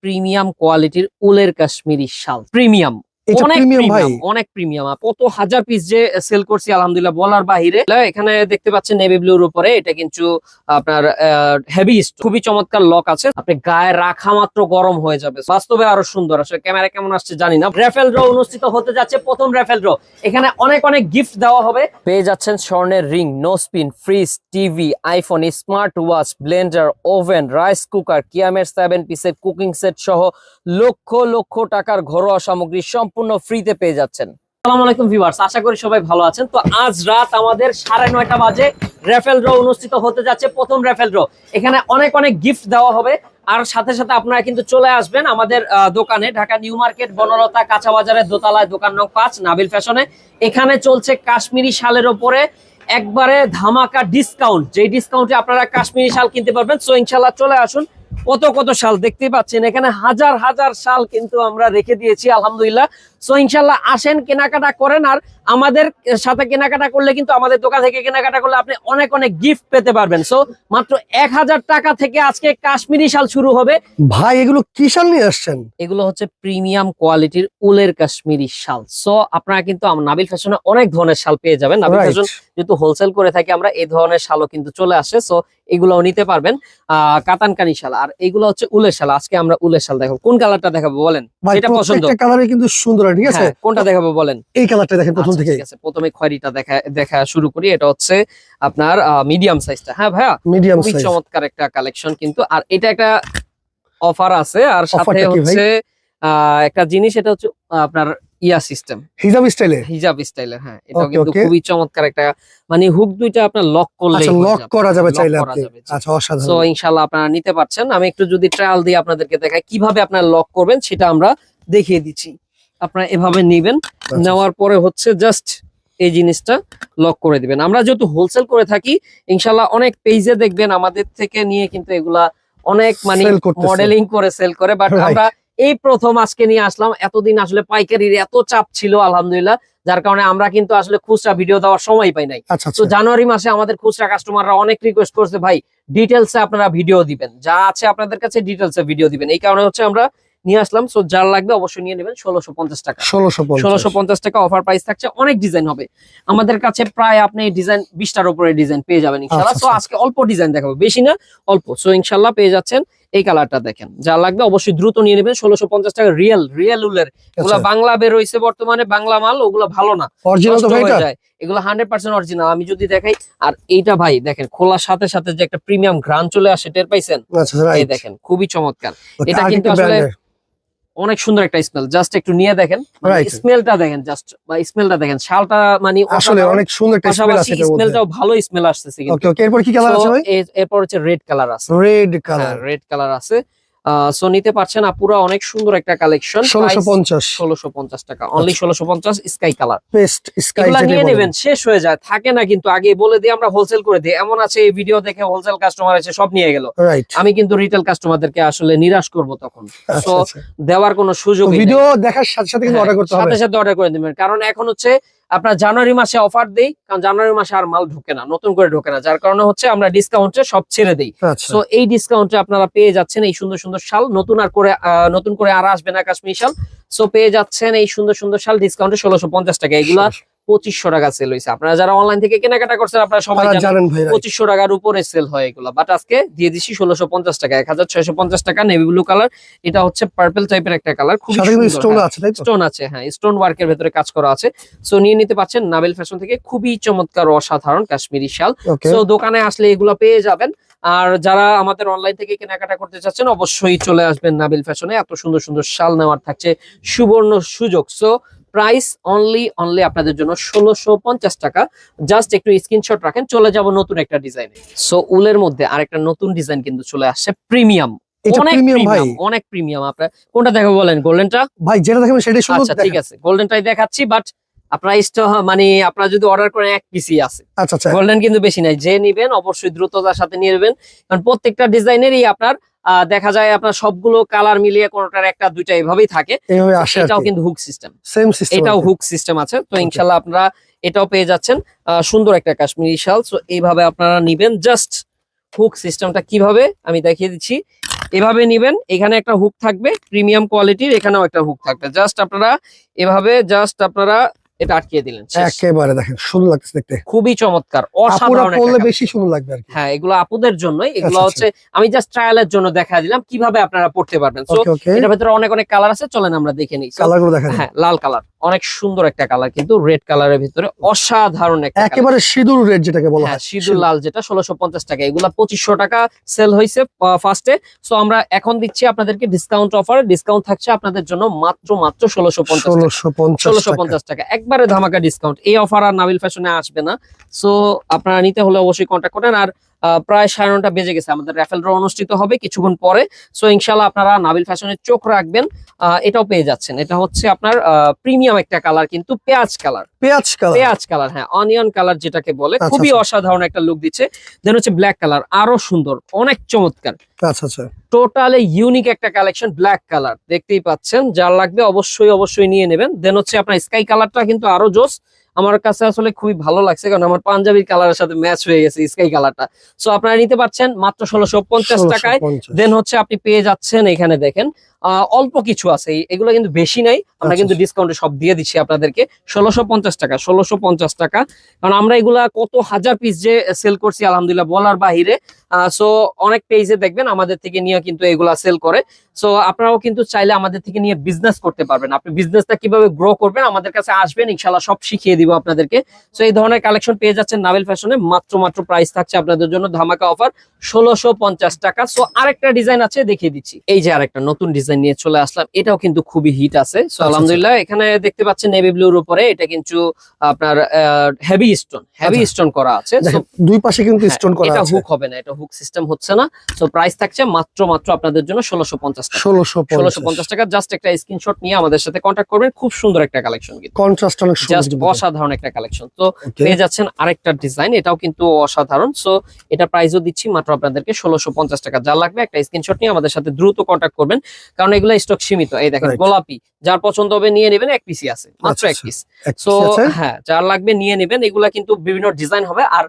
Premium কোয়ালিটির উলের কাশ্মীরি শাল। প্রিমিয়াম। এটা অনেক প্রিমিয়াম ভাই। প্রিমিয়াম অনেক প্রিমিয়াম কত হাজার পিস যে সেল করছি আলহামদুলিল্লাহ বলার বাহিরে। এখানে দেখতে পাচ্ছেন নেভি ব্লুর উপরে। এটা কিন্তু আপনার হেভি খুবই চমৎকার লক আছে। আপনি গায়ে রাখা মাত্র গরম হয়ে যাবে। বাস্তবে আরও সুন্দর। আসলে ক্যামেরা কেমন আসছে জানি না। রেফেল ড্র অনুষ্ঠিত হতে যাচ্ছে প্রথম রেফেল ড্র এখানে অনেক অনেক গিফট দেওয়া হবে। পেয়ে যাচ্ছেন স্বর্ণের ring no spin fridge TV iPhone smart watch blender oven rice cooker কিয়ামের seven পিসের কুকিং সেট সহ লক্ষ লক্ষ টাকার ঘরোয়া সামগ্রী সম্পূর্ণ ফ্রিতে পেয়ে যাচ্ছেন। সাড়ে নয়টা বাজে রেফেল গিফট আর সাথে সাথে আপনারা কিন্তু চলে আসবেন আমাদের দোকানে, ঢাকা নিউ মার্কেট, বনলতা কাঁচা বাজারের দোতলায়, দোকান নং পাঁচ, নাবিল ফ্যাশনে। এখানে চলছে কাশ্মীরি শালের ওপরে একবারে ধামাকা ডিসকাউন্ট যেই ডিসকাউন্টে আপনারা কাশ্মীরি শাল কিনতে পারবেন। সো ইনশাল্লাহ চলে আসুন কত কত শাল দেখতে পাচ্ছেন? এখানে হাজার হাজার শাল কিন্তু আমরা রেখে দিয়েছি আলহামদুলিল্লাহ। সো ইনশাল্লাহ আসেন কেনাকাটা করেন আর আমাদের সাথে কেনাকাটা করলে কিন্তু আমাদের দোকান থেকে কেনাকাটা করলে আপনি অনেক অনেক গিফট পেতে পারবেন। সো মাত্র এক হাজার টাকা থেকে আজকে কাশ্মীরি শাল শুরু হবে। ভাই এগুলো কি শাল নিয়ে আসছেন? এগুলো হচ্ছে প্রিমিয়াম কোয়ালিটির উলের কাশ্মীরি শাল। সো আপনারা কিন্তু নাবিল ফ্যাশনে অনেক ধরনের শাল পেয়ে যাবেন। নাবিল ফ্যাশন যেহেতু হোলসেল করে থাকি আমরা এই ধরনের শালও কিন্তু চলে আসে। সো এগুলোও নিতে পারবেন। আহ কাতানকানি শাল। আর এগুলো হচ্ছে উলের শাল। আজকে আমরা উলের শাল দেখাবো। কোন কালারটা দেখাবো বলেন? যেটা পছন্দ। কালারে কিন্তু সুন্দর ঠিক আছে? হ্যাঁ, কোনটা দেখাবো বলেন? এই কালারটা দেখেন প্রথম আচ্ছা, থেকে। ঠিক আছে। প্রথমে খয়েরিটা দেখা দেখা শুরু করি। এটা হচ্ছে আপনার মিডিয়াম সাইজটা। হ্যাঁ ভাইয়া? Medium size. চমৎকার একটা কালেকশন কিন্তু। আর এটা একটা অফার আছে। আর সাথে? হচ্ছে আহ, একটা জিনিস এটা হচ্ছে আপনার ইয়া সিস্টেম। হিজাব স্টাইলে? হিজাব স্টাইলের হ্যাঁ। Okay, কিন্তু খুবই চমৎকার একটা মানে হুক দুইটা আপনার লক করলে আচ্ছা লক করা যাবে চাইলে আপনি। আচ্ছা অসাধারণ। ইনশাল্লাহ আপনারা নিতে পারছেন। আমি একটু যদি ট্রায়াল দিয়ে আপনাদেরকে দেখাই কীভাবে আপনারা লক করবেন সেটা আমরা দেখিয়ে দিচ্ছি। আপনারা এভাবে নেবেন আচ্ছা, নেওয়ার পরে হচ্ছে জাস্ট এই জিনিসটা লক করে দিবেন। আমরা যেহেতু হোলসেল করে থাকি ইনশাল্লাহ অনেক পেজে দেখবেন আমাদের থেকে নিয়ে কিন্তু এগুলা অনেক মানে মডেলিং করে সেল করে বাট আমরা এই প্রথম আজকে নিয়ে আসলাম। এতদিন আসলে পাইকারির এত চাপ ছিল আলহামদুলিল্লাহ। যার কারণে আমরা কিন্তু আসলে খুচরা ভিডিও দেওয়ার সময় পাই নাই। আচ্ছা তো আচ্ছা। জানুয়ারি মাসে আমাদের খুচরা কাস্টমাররা অনেক রিকোয়েস্ট করছে ভাই ডিটেলসে আপনারা ভিডিও দিবেন। যা আছে আপনাদের কাছে ডিটেলসে ভিডিও দিবেন। এই কারণে হচ্ছে আমরা নিয়ে আসলাম। সো যার লাগবে অবশ্যই নিয়ে নেবেন। ষোলোশো পঞ্চাশ টাকা। ষোলোশো ষোলোশো পঞ্চাশ টাকা অফার প্রাইস থাকছে। অনেক ডিজাইন হবে। আমাদের কাছে প্রায় আপনি ডিজাইন বিশটার উপরে ডিজাইন পেয়ে যাবেন ইনশাল্লাহ আচ্ছা, সো আচ্ছা। আজকে অল্প ডিজাইন দেখাবো। বেশি না অল্প। সো ইনশাল্লাহ পেয়ে যাচ্ছেন। এই কালারটা দেখেন। যা লাগবে অবশ্যই দ্রুত নিয়ে নেবেন। ষোলোশো পঞ্চাশ টাকা রিয়েল রিয়েল উলের। এগুলো বাংলা বের হয়েছে বর্তমানে বাংলা মাল ওগুলো ভালো না। এগুলো হান্ড্রেড পার্সেন্ট অরিজিনাল আমি যদি দেখাই আর এইটা ভাই দেখেন খোলার সাথে সাথে যে একটা প্রিমিয়াম ঘ্রাণ চলে আসে টের পাইছেন? আচ্ছা এই দেখেন খুবই চমৎকার। এটা কিন্তু আসলে অনেক সুন্দর একটা স্মেল জাস্ট একটু নিয়ে দেখেন. স্মেলটা দেখেন জাস্ট বা স্মেলটা দেখেন। শালটা মানে আসলে অনেক সুন্দর একটা স্মেল আছে স্মেলটাও ভালো স্মেল আসছে কিন্তু। ওকে ওকে এরপর কি কালার আছে ভাই? এরপর হচ্ছে রেড কালার আছে। রেড কালার রেড কালার আছে। সো নিতে পারছেন আপুরা অনেক সুন্দর একটা কালেকশন ষোলোশো পঞ্চাশ। টাকা। অনলি ষোলোশো পঞ্চাশ স্কাই কালার স্কাই নিয়ে নেবেন শেষ হয়ে যায়। থাকে না কিন্তু আগে বলে দিই আমরা হোলসেল করে দিই। এমন আছে এই ভিডিও দেখে হোলসেল কাস্টমার সব নিয়ে গেল। আমি কিন্তু রিটেল কাস্টমারদেরকে আসলে নিরাশ করব তখন। আচ্ছা সো আচ্ছা। দেওয়ার কোনো সুযোগ ভিডিও দেখার সাথে সাথে কিন্তু অর্ডার করতে হবে। সাথে সাথে অর্ডার করে দিবেন কারণ এখন হচ্ছে আপনার জানুয়ারি মাসে অফার দেই কারণ জানুয়ারি মাসে আর মাল ঢোকে না নতুন করে ঢোকে না যার কারণে হচ্ছে আমরা ডিসকাউন্টে সব ছেড়ে দেই। তো সো এই ডিসকাউন্টে আপনারা পেয়ে যাচ্ছেন এই সুন্দর সুন্দর শাল নতুন আর করে আহ, নতুন করে আর আসবে না কাশ্মীর শাল। সো পেয়ে যাচ্ছেন এই সুন্দর সুন্দর শাল ডিসকাউন্টে ষোলোশো পঞ্চাশ টাকা। এগুলা পঁচিশশো টাকা সেল হয়েছে। আপনারা যারা অনলাইন থেকে কেনাকাটা করছেন আপনারা সবাই জানেন. পঁচিশশো টাকার উপরে সেল হয় এগুলো। বাট আজকে দিয়ে দিচ্ছি ষোলোশো পঞ্চাশ টাকা এক হাজার ছয়শো পঞ্চাশ টাকা নেভি ব্লু কালার এটা হচ্ছে পার্পল টাইপের একটা কালার খুব স্টোন আছে স্টোন আছে হ্যাঁ স্টোন ওয়ার্কের ভেতরে কাজ করা আছে। সো নিয়ে নিতে পারছেন নাবেল ফ্যাশন থেকে খুবই চমৎকার অসাধারণ কাশ্মীরি শাল। সো দোকানে আসলে এগুলো পেয়ে যাবেন। আর যারা আমাদের অনলাইন থেকে কেনাকাটা করতে চাচ্ছেন অবশ্যই চলে আসবেন নাবিল ফ্যাশনে এত সুন্দর সুন্দর শাল নেওয়ার থাকছে সুবর্ণ সুযোগ। সো প্রাইস অনলি অনলি আপনাদের জন্য ষোলোশো পঞ্চাশ টাকা। জাস্ট একটু স্ক্রিনশট রাখেন চলে যাব নতুন একটা ডিজাইনে সো উলের মধ্যে আর একটা নতুন ডিজাইন কিন্তু চলে আসছে প্রিমিয়াম অনেক প্রিমিয়াম ভাই। অনেক প্রিমিয়াম আপনার কোনটা দেখো বলেন গোল্ডেনটা ভাই যেটা দেখাবেন সেটাই আচ্ছা ঠিক আছে গোল্ডেনটাই দেখাচ্ছি বাট আপনার মানে আপনারা যদি অর্ডার করেন এক পিসি আছে। আচ্ছা আচ্ছা। গোল্ডেন কিন্তু বেশি নাই। যে নিবেন অবশ্যই দ্রুততার সাথে নিয়ে নেবেন। কারণ প্রত্যেকটা ডিজাইনেরই আপনার দেখা যায় আপনার সবগুলো কালার মিলিয়ে কোনোটার একটা দুইটা এভাবেই থাকে। এটাও কিন্তু হুক সিস্টেম সেম সিস্টেম এটাও হুক সিস্টেম আছে। তো. ইনশাল্লাহ আপনারা এটাও পেয়ে যাচ্ছেন। সুন্দর একটা কাশ্মীরি শাল। সো এইভাবে আপনারা নিবেন। জাস্ট হুক সিস্টেমটা কীভাবে আমি দেখিয়ে দিচ্ছি। এভাবে নিবেন। এখানে একটা হুক থাকবে। প্রিমিয়াম কোয়ালিটির এখানেও একটা হুক থাকবে। জাস্ট আপনারা এভাবে জাস্ট আপনারা এটা আটকিয়ে দিলেন একেবারে দেখেন সুন্দর লাগছে দেখতে। খুবই চমৎকার অসাধারণ করলে বেশি সুন্দর লাগবে আর হ্যাঁ এগুলো আপুদের জন্যই এগুলো আচ্ছা, হচ্ছে আমি জাস্ট ট্রায়ালের জন্য দেখা দিলাম কীভাবে আপনারা পড়তে পারবেন। সো এটার ভিতরে অনেক অনেক কালার আছে চলেন আমরা দেখে নিই। কালারগুলো কালারগুলো দেখা যায় হ্যাঁ লাল কালার অনেক সুন্দর একটা কালার কিন্তু রেড কালারের ভিতরে অসাধারণ একটা একেবারে সিঁদুর রেড যেটাকে বলা হ্যাঁ হয়। সিঁদুর লাল যেটা ষোলোশো পঞ্চাশ টাকা। এগুলা পঁচিশশো টাকা সেল হয়েছে ফার্স্টে সো আমরা এখন দিচ্ছি আপনাদেরকে ডিসকাউন্ট অফার ডিসকাউন্ট থাকছে আপনাদের জন্য মাত্র মাত্র ষোলোশো পঞ্চাশ ষোলোশো পঞ্চাশ টাকা। একবারে ধামাকা ডিসকাউন্ট এই অফার আর নাবিল ফ্যাশনে আসবে না। সো আপনারা নিতে হলে অবশ্যই কন্ট্যাক্ট করেন আর প্রায় সাড়ে নটা বেজে গেছে। আমাদের র্যাফেল ড্র অনুষ্ঠিত হবে কিছুক্ষণ পরে। সো ইনশাল্লাহ আপনারা নাবিল ফ্যাশনের চোখ রাখবেন। এটাও পেয়ে যাচ্ছেন। এটা হচ্ছে আপনার প্রিমিয়াম একটা কালার কিন্তু পেঁয়াজ কালার পেঁয়াজ কালার পেঁয়াজ কালার হ্যাঁ অনিয়ন কালার যেটাকে বলে আচ্ছা, খুবই আচ্ছা। অসাধারণ একটা লুক দিচ্ছে। দেন হচ্ছে ব্ল্যাক কালার আরও সুন্দর অনেক চমৎকার। আচ্ছা আচ্ছা। টোটালি ইউনিক একটা কালেকশন ব্ল্যাক কালার দেখতেই পাচ্ছেন যার লাগবে অবশ্যই অবশ্যই নিয়ে নেবেন। দেন হচ্ছে আপনার স্কাই কালারটা কিন্তু আরও জোস। আমার কাছে আসলে খুবই ভালো লাগছে কারণ আমার পাঞ্জাবির কালারের সাথে ম্যাচ হয়ে গেছে স্কাই কালারটা সো আপনারা নিতে পারছেন মাত্র ষোলোশো পঞ্চাশ টাকায়। দেন হচ্ছে আপনি পেয়ে যাচ্ছেন এখানে দেখেন অল্প কিছু আছে এগুলো কিন্তু বেশি নাই। আমরা আচ্ছা, কিন্তু ডিসকাউন্টে সব দিয়ে দিচ্ছি আপনাদেরকে। ষোলোশো পঞ্চাশ টাকা ষোলোশো পঞ্চাশ টাকা। কারণ আমরা এগুলা কত হাজার পিস যে সেল করছি আলহামদুলিল্লাহ বলার বাহিরে। সো অনেক পেজে দেখবেন আমাদের থেকে নিয়ে কিন্তু এগুলা সেল করে। সো আপনারাও কিন্তু চাইলে আমাদের থেকে নিয়ে বিজনেস করতে পারবেন। আপনি বিজনেসটা কীভাবে গ্রো করবেন আমাদের কাছে আসবেন ইনশাল্লাহ সব শিখিয়ে দিব আপনাদেরকে। সো এই ধরনের কালেকশন পেয়ে যাচ্ছেন নাভেল ফ্যাশনে মাত্র মাত্র প্রাইস থাকছে আপনাদের জন্য ধামাকা অফার ষোলোশো পঞ্চাশ টাকা। সো আরেকটা ডিজাইন আছে দেখিয়ে দিচ্ছি। এই যে আরেকটা নতুন ডিজাইন নিয়ে চলে আসলাম এটাও কিন্তু খুবই হিট আছে। সো আচ্ছা। আলহামদুলিল্লাহ এখানে দেখতে পাচ্ছেন নেভি ব্লুর উপরে এটা কিন্তু আপনার হেভি স্টোন হেভি আচ্ছা। স্টোন করা আছে। দুই পাশে কিন্তু হ্যাঁ, স্টোন করা আছে। এটা হুক হবে না এটা হুক সিস্টেম হচ্ছে না। সো প্রাইস থাকছে মাত্র মাত্র আপনাদের জন্য ষোলোশো পঞ্চাশ ষোলোশো ষোলোশো পঞ্চাশ টাকা। জাস্ট একটা স্ক্রিনশট নিয়ে আমাদের সাথে কন্ট্যাক্ট করবেন। খুব সুন্দর একটা কালেকশন কন্ট্রাস্ট অনেক জাস্ট অসাধারণ একটা কালেকশন তো পেয়ে যাচ্ছেন আরেকটা ডিজাইন এটাও কিন্তু অসাধারণ। সো এটা প্রাইসও দিচ্ছি মাত্র আপনাদেরকে ষোলোশো পঞ্চাশ টাকা। যা লাগবে একটা স্ক্রিনশট নিয়ে আমাদের সাথে দ্রুত কন্ট্যাক্ট করবেন। কারণ এগুলো স্টক সীমিত। এই দেখেন গোলাপি। যার পছন্দ হবে নিয়ে নেবেন এক পিসি আছে। মাত্র আচ্ছা, এক আচ্ছা। পিস এক সো হ্যাঁ যার লাগবে নিয়ে নেবেন। এগুলা কিন্তু বিভিন্ন ডিজাইন হবে। আর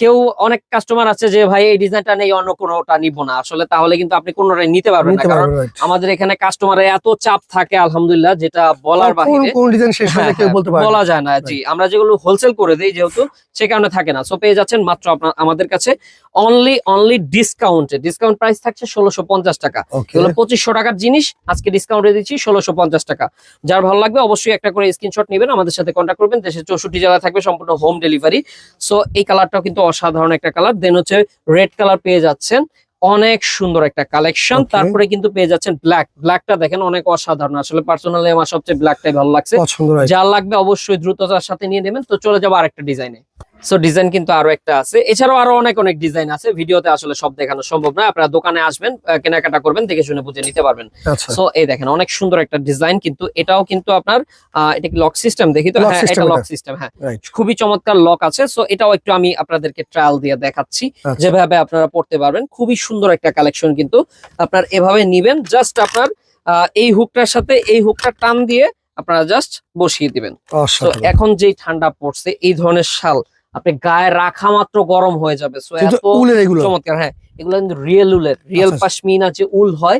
কেউ অনেক কাস্টমার আছে যে ভাই এই ডিজাইনটা নেই অন্য কোনোটা নিব না। আসলে তাহলে কিন্তু আপনি কোনোটাই নিতে পারবেন না। কারণ আমাদের এখানে কাস্টমারের এত চাপ থাকে আলহামদুলিল্লাহ যেটা বলার বাইরে বাহিরে। কোন ডিজাইন শেষ হয়ে হ্যাঁ, কেউ বলতে বলা যায় না জি। আমরা যেগুলো হোলসেল করে দিই যেহেতু সে কারণে থাকে না। সো পেয়ে যাচ্ছেন মাত্র আপনার আমাদের কাছে অনলি অনলি ডিসকাউন্টে ডিসকাউন্ট প্রাইস থাকছে ষোলোশো পঞ্চাশ টাকা। এগুলো পঁচিশশো টাকার জিনিস আজকে ডিসকাউন্টে দিচ্ছি ষোলোশো পঞ্চাশ টাকা। যার ভালো লাগবে অবশ্যই একটা করে স্ক্রিনশট নেবেন আমাদের সাথে কন্ট্যাক্ট করবেন। দেশের চৌষট্টি জেলা থাকবে সম্পূর্ণ হোম ডেলিভারি সো এই কালারটাও কিন্তু অসাধারণ একটা কালার দেন হচ্ছে রেড কালার পেয়ে যাচ্ছেন। অনেক সুন্দর একটা কালেকশন তারপরে কিন্তু পেয়ে যাচ্ছেন ব্ল্যাক ব্ল্যাকটা দেখেন অনেক অসাধারণ। আসলে পার্সোনালি আমার সবচেয়ে ব্ল্যাকটাই ভালো লাগছে. যার লাগবে অবশ্যই দ্রুততার সাথে নিয়ে নেবেন। তো চলে যাব আরেকটা ডিজাইনে সো ডিজাইন কিন্তু আরও একটা আছে। এছাড়াও আরও অনেক অনেক ডিজাইন আছে। ভিডিওতে আসলে সব দেখানো সম্ভব না আপনারা দোকানে আসবেন কেনাকাটা করবেন দেখে শুনে বুঝে নিতে পারবেন। আচ্ছা। সো এই দেখেন অনেক সুন্দর একটা ডিজাইন কিন্তু এটাও কিন্তু আপনার এটা কি লক সিস্টেম দেখি তো? হ্যাঁ এটা লক সিস্টেম হ্যাঁ। খুবই চমৎকার লক আছে। সো এটাও একটু আমি আপনাদেরকে ট্রায়াল দিয়ে দেখাচ্ছি। আচ্ছা। যেভাবে আপনারা পড়তে পারবেন খুবই সুন্দর একটা কালেকশন কিন্তু আপনার এভাবে নিবেন। জাস্ট আপনার এই হুকটার সাথে এই হুকটা টান দিয়ে আপনারা জাস্ট বসিয়ে দিবেন। তো এখন যেই ঠান্ডা পড়ছে এই ধরনের শাল আপনি গায়ে রাখা মাত্র গরম হয়ে যাবে। সো এত চমৎকার হ্যাঁ এগুলো কিন্তু রিয়েল উলের। রিয়েল আচ্ছা, আচ্ছা। পাশমিনা যে উল হয়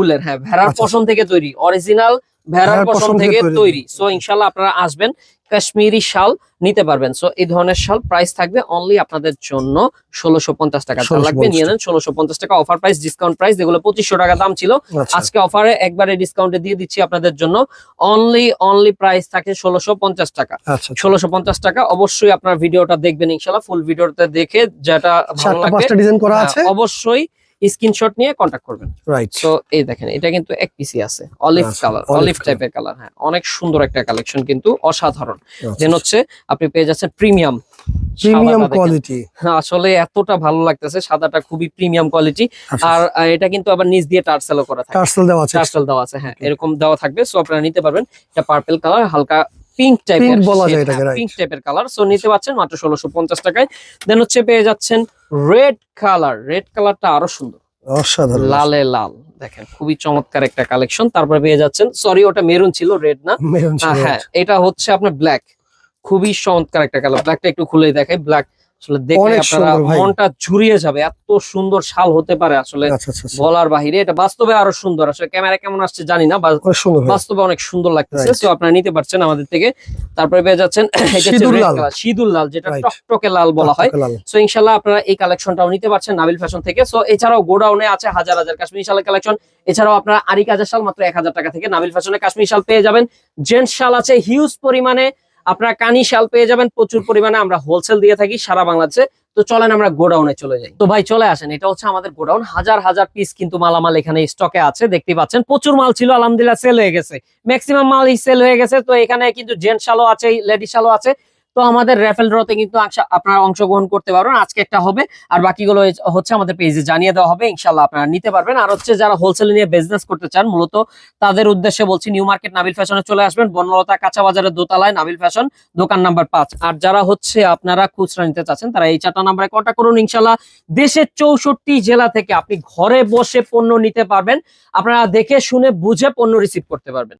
উলের হ্যাঁ ভেড়ার আচ্ছা, পশম থেকে তৈরি অরিজিনাল ভেড়ার পশম থেকে তৈরি। সো ইনশাল্লাহ আপনারা আসবেন কাশ্মীরি শাল নিতে পারবেন। সো এই ধরনের শাল প্রাইস থাকবে অনলি আপনাদের জন্য ষোলোশো পঞ্চাশ টাকা। যা লাগবে নিয়ে নেন ষোলোশো পঞ্চাশ টাকা। অফার প্রাইস ডিসকাউন্ট প্রাইস যেগুলো পঁচিশশো টাকা দাম ছিল। আচ্ছা। আজকে অফারে একবারে ডিসকাউন্টে দিয়ে দিচ্ছি আপনাদের জন্য। অনলি অনলি প্রাইস থাকে ষোলোশো পঞ্চাশ টাকা। আচ্ছা ষোলোশো পঞ্চাশ টাকা অবশ্যই আপনার ভিডিওটা দেখবেন ইনশাল্লাহ ফুল ভিডিওটা দেখে যেটা ভালো লাগবে হ্যাঁ, অবশ্যই স্ক্রিনশট নিয়ে কন্ট্যাক্ট করবেন। রাইট তো এই দেখেন এটা কিন্তু এক পিসি আছে অলিভ আচ্ছা, কালার অলিভ টাইপের কালার হ্যাঁ অনেক সুন্দর একটা কালেকশন কিন্তু অসাধারণ। আচ্ছা, দেন হচ্ছে আপনি পেয়ে যাচ্ছেন প্রিমিয়াম প্রিমিয়াম কোয়ালিটি আসলে এতটা ভালো লাগতেছে সাদাটা খুবই প্রিমিয়াম কোয়ালিটি আচ্ছা, আর এটা কিন্তু আবার নিচ দিয়ে টার্সেলও করা থাকে। টার্সেল দেওয়া আছে। টার্সেল দেওয়া আছে হ্যাঁ এরকম দেওয়া থাকবে সো আপনারা নিতে পারবেন। এটা পার্পল কালার হালকা পিঙ্ক টাইপের বলা যায় এটাকে, পিঙ্ক টাইপের কালার সো নিতে পারছেন মাত্র ষোলোশো পঞ্চাশ টাকায়। দেন হচ্ছে পেয়ে যাচ্ছেন রেড কালার রেড কালারটা আরও সুন্দর। অসাধারণ। লালে লাল। দেখেন খুবই চমৎকার একটা কালেকশন তারপর পেয়ে যাচ্ছেন সরি ওটা মেরুন ছিল রেড না। মেরুন হ্যাঁ এটা হচ্ছে আপনার ব্ল্যাক খুবই চমৎকার একটা কালার ব্ল্যাকটা একটু খুলে দেখাই। ব্ল্যাক আসলে দেখে আপনারা মনটা ঝুরিয়ে যাবে। এত সুন্দর শাল হতে পারে আসলে আচ্ছা আচ্ছা আচ্ছা। বলার বাহিরে। এটা বাস্তবে আরও সুন্দর। আসলে ক্যামেরা কেমন আসছে জানি না বাস্তবে অনেক সুন্দর লাগতেছে। তো আপনারা নিতে পারছেন আমাদের থেকে। তারপরে পেয়ে যাচ্ছেন red লাল। যেটা. টকটকে লাল বলা হয়। সো ইনশাল্লাহ আপনারা এই কালেকশনটাও নিতে পারছেন নাবিল ফ্যাশন থেকে। সো এছাড়াও গোডাউনে আছে হাজার হাজার কাশ্মীরি শালের কালেকশন এছাড়াও আপনারা আরি কাজের শাল মাত্র এক হাজার টাকা থেকে নাবিল ফ্যাশনে কাশ্মীরি শাল পেয়ে যাবেন। জেন্টস শাল আছে হিউজ পরিমাণে আপনারা কানি শাল পেয়ে যাবেন, প্রচুর পরিমাণে আমরা হোলসেল দিয়ে থাকি সারা বাংলাদেশে। তো চলেন আমরা গোডাউনে চলে যাই। তো ভাই, চলে আসেন। এটা হচ্ছে আমাদের গোডাউন হাজার হাজার পিস কিন্তু মালামাল এখানে স্টকে আছে, দেখতে পাচ্ছেন। প্রচুর মাল ছিল, আলহামদুলিল্লাহ সেল হয়ে গেছে। ম্যাক্সিমাম মাল সেল হয়ে গেছে। তো এখানে কিন্তু জেন্টস শালও আছে লেডিস শালও আছে। তো আমাদের র্যাফেল ড্রতে কিন্তু আপনারা অংশগ্রহণ করতে পারবেন। আজকে একটা হবে, আর বাকিগুলো হচ্ছে আমাদের পেজে জানিয়ে দেওয়া হবে। ইনশাল্লাহ আপনারা নিতে পারবেন। আর হচ্ছে যারা হোলসেল নিয়ে বিজনেস করতে চান, মূলত তাদের উদ্দেশ্যে বলছি নিউ মার্কেট নাবিল ফ্যাশনে চলে আসবেন। বনলতা কাঁচা বাজারের দোতলায় নাবিল ফ্যাশন দোকান নাম্বার পাঁচ। আর যারা হচ্ছে আপনারা খুচরা নিতে চাচ্ছেন, তারা এই চারটা নাম্বারে কন্ট্যাক্ট করুন। ইনশাল্লাহ দেশের চৌষট্টি জেলা থেকে আপনি ঘরে বসে পণ্য নিতে পারবেন। আপনারা দেখে শুনে বুঝে পণ্য রিসিভ করতে পারবেন।